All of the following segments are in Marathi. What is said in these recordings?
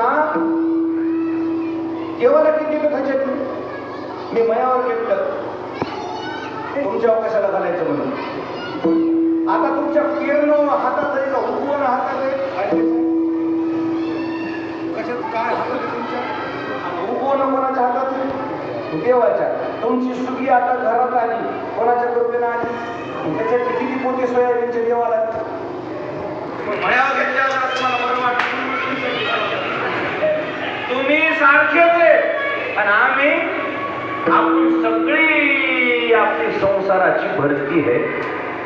ना? देवाला किती कथाचे मी मयावर घेतलं तुमच्या कशाला घालायचं म्हणून. आता तुमच्या पेरणं हातात आहे का? उगवण हातात आहे? कशात काय हातात तुमच्या? उगवणं कोणाच्या हातात आहे? देवाच्या. तुमची सुगी आता घरात आली. कोणाच्या कृपेनं आली? त्याच्यात किती पोते सोयाबीनच्या देवाला? मयावर घेतल्यावर तुम्हाला बरं वाटतं सारखेच आहे आणि आम्ही आपली सगळी आपली संसाराची भरती आहे.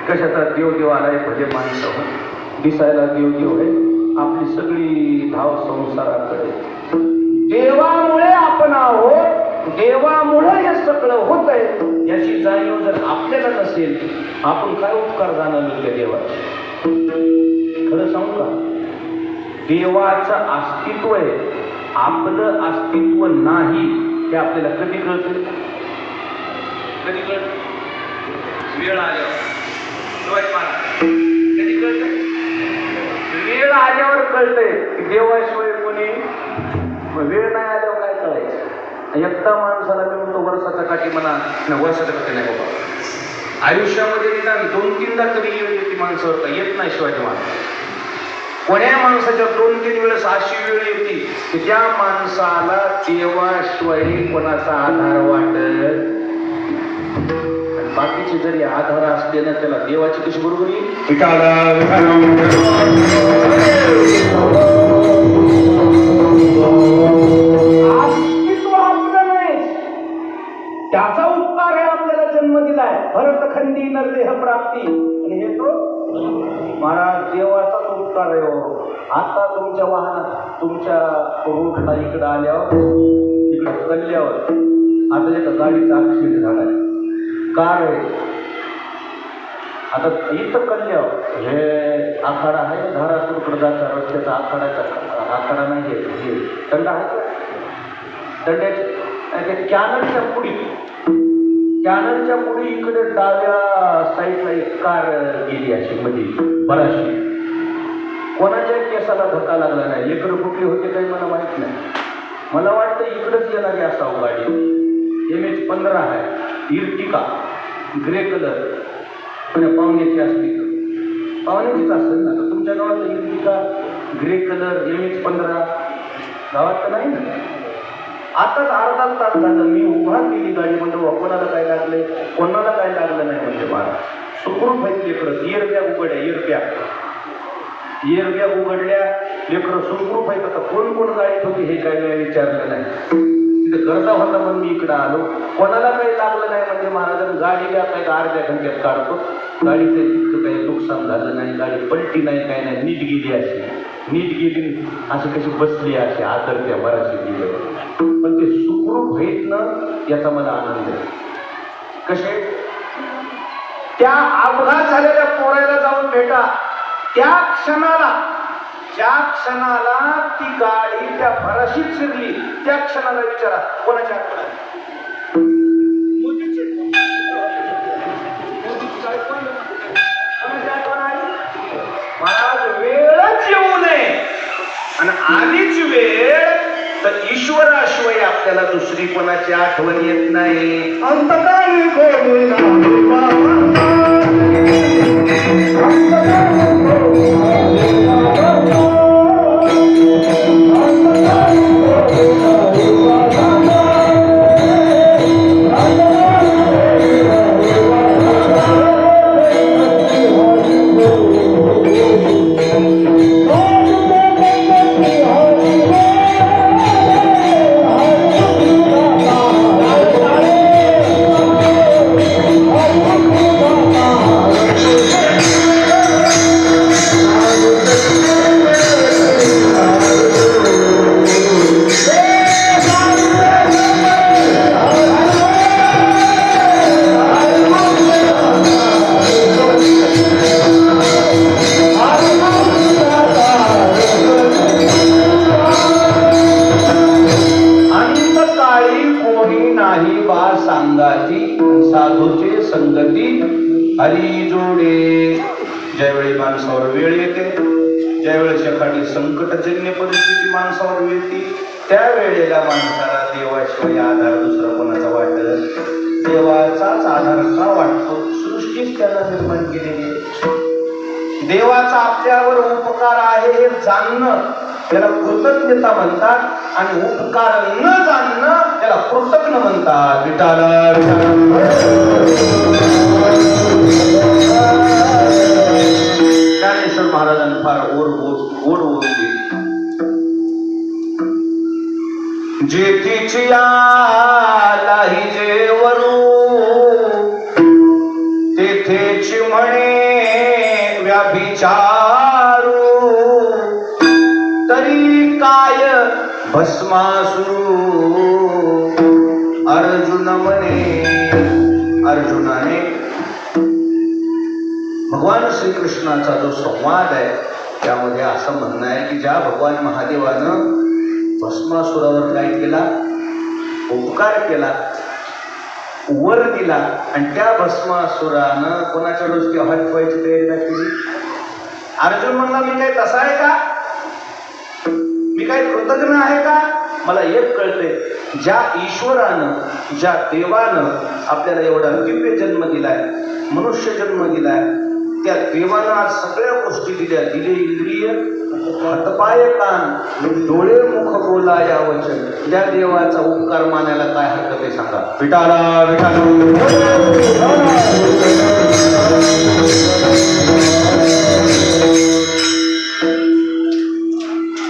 कशाचा देव देव आलाय भजे माणसं दिसायला देव देव आहे. आपली सगळी धाव संसाराकडे. देवामुळे आपण आहोत. देवामुळे हे सगळं होत आहे. याची जाणीव जर आपल्याला नसेल आपण काय उपकार जाणार त्या देवाचे खरं सांगू का? देवाचं अस्तित्व आहे. आपलं अस्तित्व नाही हे आपल्याला कधी कळतं? कधी कळत? वेळ आल्यावर. शिवाजी महाराज कधी कळत? वेळ आल्यावर कळतंय. की देवाशिवाय कोणी वेळ नाही आल्यावर काय कळायचं एकटा माणसाला मी म्हणतो वर्षाचा काठी म्हणा नाही काठी नाही बाबा. आयुष्यामध्ये निदान दोन तीनदा तरी येऊन येते माणसं. येत नाही शिवाजी महाराज. कोण्या माणसाच्या दोन तीन वेळेस अशी वेळ येते की त्या माणसाला देवाशिवाय कोणाचा आधार वाटत? आणि बाकीचे जरी आधार असले ना त्याला देवाची कशी बरोबर येईल? अस्तित्व आपलं नाही. त्याचा उपकार आहे आपल्याला जन्म दिलाय. भरत खंडी नरदेह प्राप्ती. आणि हे तो महाराज देवाचाच उपकार आहे हो आता तुमच्या वाहनात तुमच्या रोडला इकडं आल्यावर इकडं कल्ल्यावर आता एका गाडीचा ऍक्सिडेंट आहे कार आहे आता इथं कल्ल्यावर हे आखाडा आहे धारासूरकडे जाता रस्त्याचा आखाडाचा आखाडा नाही आहे हे दंड आहे. का? दंड्याचे कॅनलच्या पुढी कॅनलच्या पुढे इकडे डाव्या साईडला एक कार गेली अशी मध्ये बराचशी. कोणाच्याही केसाला धक्का लागला नाही. इकडं कुठली होते काही मला माहीत नाही. मला वाटतं इकडंच येणारी असावं गाडी. एम एच पंधरा आहे. Ertiga grey colour. म्हणजे पाहुण्याची असली तर. पाहुण्याचीच असेल ना. तर तुमच्या गावात Ertiga grey colour M H पंधरा गावात तर नाही ना. आताच अर्धा तास झालं. मी उभा केली गाडी. म्हणजे बुवा, कोणाला काय लागले कोणाला काय लागलं नाही? म्हणजे मला सुखरूप आहेत लेकरं. इयरब्या उघड्या इयरब्या येरग्या उघडल्या लेकरं सुखरूप आहे का कोण कोण गाडीत होती हे काय वेळा विचारलं नाही. तिथं गर्दा होता म्हणून मी इकडं आलो. कोणाला काही लागलं नाही म्हणजे महाराजांनी गाडीला काही अर्ध्या घंट्यात काढतो. गाडीचं तितकं काही नुकसान झालं नाही. गाडी पलटी नाही काय नाही. नीट गेली अशी. नीट गेली अशी कशी बसली अशी. आदरत्या बराशी गेली पण ते सुखरूप आहेत ना याचा मला आनंद आहे. कसे? त्या अपघात झालेल्या पोरायला जाऊन भेटा. त्या क्षणाला ज्या क्षणाला ती गाडी त्या भराशीत शिरली त्या क्षणाला विचारा कोणाच्या महाराज वेळच येऊ नये. आणि आधीच वेळ तर ईश्वराशिवाय आपल्याला दुसरी कोणाची आठवण येत नाही. अंतकाळी Música त्यावेळी कोणी नाही बा सांगाची साधूचे संगती हरी जोडे. ज्यावेळी माणसावर वेळ येते ज्यावेळेस एखादी संकटजन्य परिस्थिती माणसावर मिळते त्यावेळेला माणसाला देवाशिवाय आधार दुसरा कोणाचा वाटत देवाचाच आधार का वाटतो? सृष्टीच त्याला निर्माण केलेली देवाचा आपल्यावर उपकार आहे हे जाणणं. त्याला कृतज्ञता म्हणतात आणि उपकार न जाणणं त्याला कृतज्ञ म्हणतात. विटाला ज्ञानेश्वर महाराजांनी फार ओर ओर ओर ओर जेतीची आला आलाही जेवरू तेथेच म्हणे व्याभिचारू. तरी काय भस्मासुरू? अर्जुन म्हणे अर्जुनाने भगवान श्रीकृष्णाचा जो संवाद आहे त्यामध्ये असं म्हणणं आहे की ज्या भगवान महादेवानं भस्मासुरावर काय केला उपकार केला वर दिला आणि त्या भस्मासुरानं कोणाच्या डोसकी हटवायची ठेवायची तयारी नाही केली? अर्जुन म्हणला मी काय तसा आहे का? मी काय कृतज्ञ आहे का? मला एक कळतंय ज्या ईश्वरानं ज्या देवानं आपल्याला एवढा दिव्य जन्म दिलाय मनुष्य जन्म दिलाय त्या देवानं आज सगळ्या गोष्टी दिल्या. दिले इंद्रिय हातपाय कान डोळे मुख बोला या वचन. त्या देवाचा उपकार मानायला काय हरकत आहे सांगा. विटाला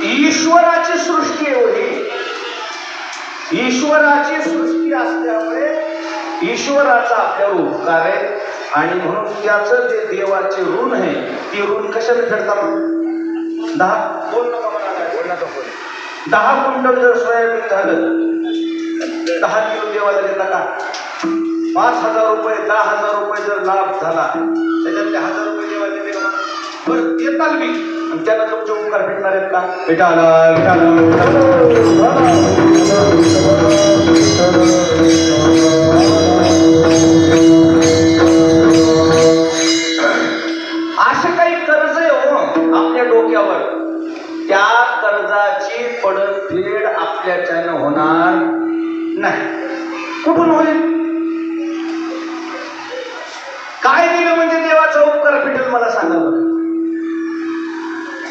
ईश्वराची सृष्टी एवढी ईश्वराची सृष्टी असल्यामुळे ईश्वराचा आपल्यावर उपकार आहे. आणि म्हणून त्याचं जे देवाचे ऋण आहे ती ऋण कशाने फेडता मग दहा बोल नका मला. दहा क्विंटल जर सोयाबीन झालं दहा किलो देवाला देता का? पाच हजार रुपये दहा हजार रुपये जर लाभ झाला त्याच्यातले हजार रुपये देवाला देते का? बरं देताल मी आणि त्यांना तुमचे उपकार भेटणार आहेत का? भेटाला असे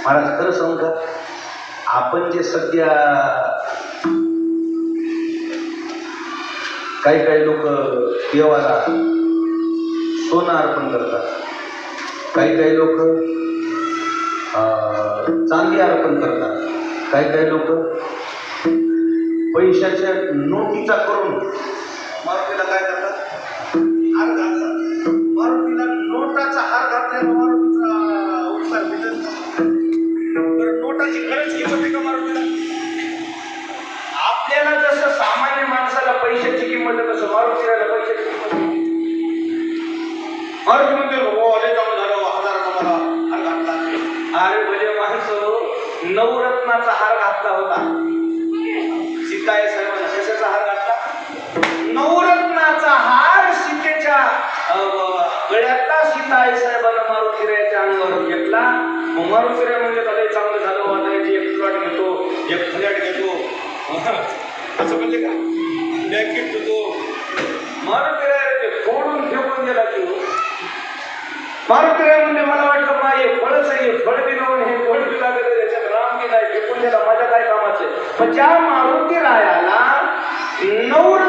महाराज खरं सांगू का? आपण जे सध्या काही काही लोक देवाला सोनं अर्पण करतात. काही काही लोक चांदी अर्पण करतात. काही काही लोक पैशाच्या नोटीचा करून मारुतीला काय करतात? हार घालतात. मारुतीला नोटाचा हार घातल्यानं मारुतीचा उपकार भेटेल का? खरंच किंमत आहे का मारुतीला आपल्याला जसं सामान्य माणसाला पैशाची किंमत आहे तसं मारुतीला पैशाची किंमत मारुती म्हणते अरे झालं. हजाराचा मला हार घातला. अरे म्हणजे माणसं नवरत्नाचा हार घातला होता. सीताय साहेबांना कशाचा हार घातला? नवरत्नाचा हार सीतेच्या अं, गळ्यातला सीताय साहेबांना मारुतीरायाच्या अंगावर घेतला. मग मारुतीराय म्हणजे झालं चांगलं झालं. प्लॉट घेतो एक फ्लॅट घेतो. असं म्हणले का? बँकेत घेतो. मारुतीराय ते फोडून फेकून गेला की हो. मारुतीराय म्हणजे मला वाटलं मा हे फळच आहे फळ बी लावून हे फळ बी लागत त्याच्यात राम बी नाही फेकून गेला माझ्या काय कामाचे पण ज्या मारुतीरायाला नवरत्नाचा हाराची